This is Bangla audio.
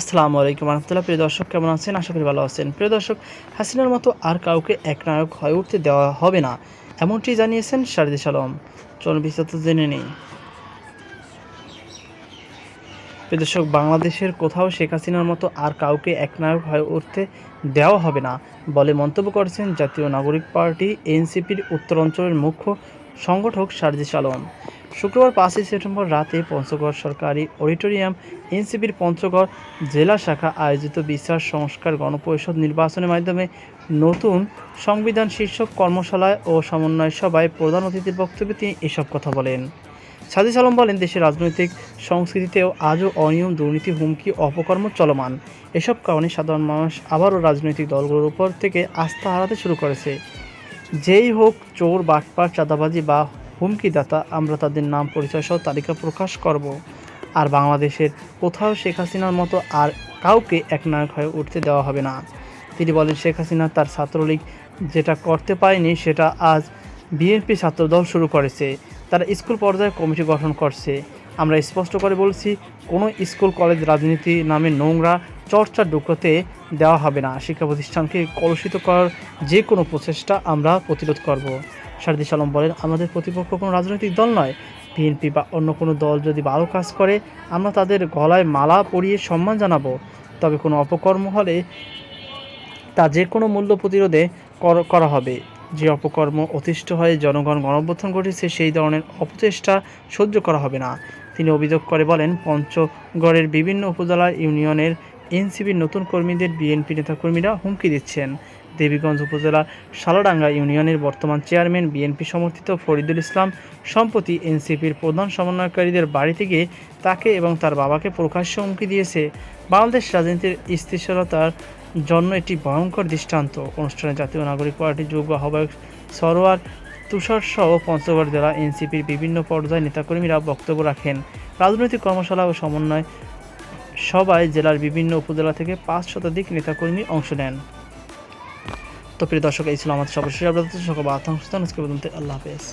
আসসালামু আলাইকুম রহমতুল্লাহ। প্রিয় দর্শক, কেমন আছেন? আশা করি ভালো আছেন। প্রিয় দর্শক, হাসিনার মতো আর কাউকে একনায়ক হয়ে উঠতে দেওয়া হবে না, এমনটি জানিয়েছেন শারদিস আলম চলুন বিস্তারিত জেনে নেই। প্রিয় দর্শক, বাংলাদেশের কোথাও শেখ হাসিনার মতো আর কাউকে একনায়ক হয়ে উঠতে দেওয়া হবে না বলে মন্তব্য করেছেন জাতীয় নাগরিক পার্টি, এনসিপির উত্তরাঞ্চলের মুখ্য সংগঠক সারজিস আলম শুক্রবার পাঁচই সেপ্টেম্বর রাতে পঞ্চগড় সরকারি অডিটোরিয়াম এনসিপির পঞ্চগড় জেলা শাখা আয়োজিত বিচার সংস্কার গণপরিষদ নির্বাচনের মাধ্যমে নতুন সংবিধান শীর্ষক কর্মশালায় ও সমন্বয় সভায় প্রধান অতিথির বক্তব্যে তিনি এসব কথা বলেন। সাদিস আলম বলেন, দেশের রাজনৈতিক সংস্কৃতিতেও আজও অনিয়ম, দুর্নীতি, হুমকি, অপকর্ম চলমান। এসব কারণে সাধারণ মানুষ আবারও রাজনৈতিক দলগুলোর উপর থেকে আস্থা হারাতে শুরু করেছে। যেই হোক চোর, বাটপার, চাঁদাবাজি বা হুমকিদাতা, আমরা তাদের নাম, পরিচয় সহ তালিকা প্রকাশ করব। আর বাংলাদেশের কোথাও শেখ হাসিনার মতো আর কাউকে একনায়ক হয়ে উঠতে দেওয়া হবে না। তিনি বলেন, শেখ হাসিনা তার ছাত্রলীগ যেটা করতে পারেনি, সেটা আজ বিএনপি ছাত্রদল শুরু করেছে। তারা স্কুল পর্যায়ে কমিটি গঠন করছে। আমরা স্পষ্ট করে বলছি, কোনো স্কুল, কলেজ, রাজনীতি নামে নোংরা চর্চা ঢুকোতে দেওয়া হবে না। শিক্ষা প্রতিষ্ঠানকে কলুষিত করার যে কোনো প্রচেষ্টা আমরা প্রতিরোধ করব। সারদিস আলম বলেন, আমাদের প্রতিপক্ষ কোনো রাজনৈতিক দল নয়। বিএনপি বা অন্য কোনো দল যদি ভালো কাজ করে, আমরা তাদের গলায় মালা পরিয়ে সম্মান জানাব। তবে কোনো অপকর্ম হলে তা যে কোনো মূল্য প্রতিরোধে করা হবে। যে অপকর্ম অতিষ্ঠ হয়ে জনগণ গণঅভ্যুত্থান ঘটেছে সেই ধরনের অপচেষ্টা সহ্য করা হবে না। তিনি অভিযোগ করে বলেন, পঞ্চগড়ের বিভিন্ন উপজেলা ইউনিয়নের এনসিপির নতুন কর্মীদের বিএনপি নেতাকর্মীরা হুমকি দিচ্ছেন। দেবীগঞ্জ উপজেলা শালাডাঙ্গা ইউনিয়নের বর্তমান চেয়ারম্যান বিএনপি সমর্থিত ফরিদুল ইসলাম সম্প্রতি এনসিপির প্রধান সমন্বয়কারীদের বাড়িতে গিয়ে তাকে এবং তার বাবাকে প্রকাশ্য হুমকি দিয়েছে। বাংলাদেশ রাজনীতির স্থিতিশীলতার জন্য এটি ভয়ঙ্কর দৃষ্টান্ত। অনুষ্ঠানে জাতীয় নাগরিক পার্টির যোগ্য আহ্বায়ক সরোয়ার তুষার সহ পঞ্চগড় জেলা এনসিপির বিভিন্ন পর্যায়ে নেতাকর্মীরা বক্তব্য রাখেন। রাজনৈতিক কর্মশালা ও সমন্বয় সবাই জেলার বিভিন্ন উপজেলা থেকে পাঁচ শতাধিক নেতাকর্মী অংশ নেন। তো প্রিয় দর্শক, এই ছিল আমাদের সর্বশেষ আপনাদের সকল পর্যন্ত আল্লাহ হাফেজ।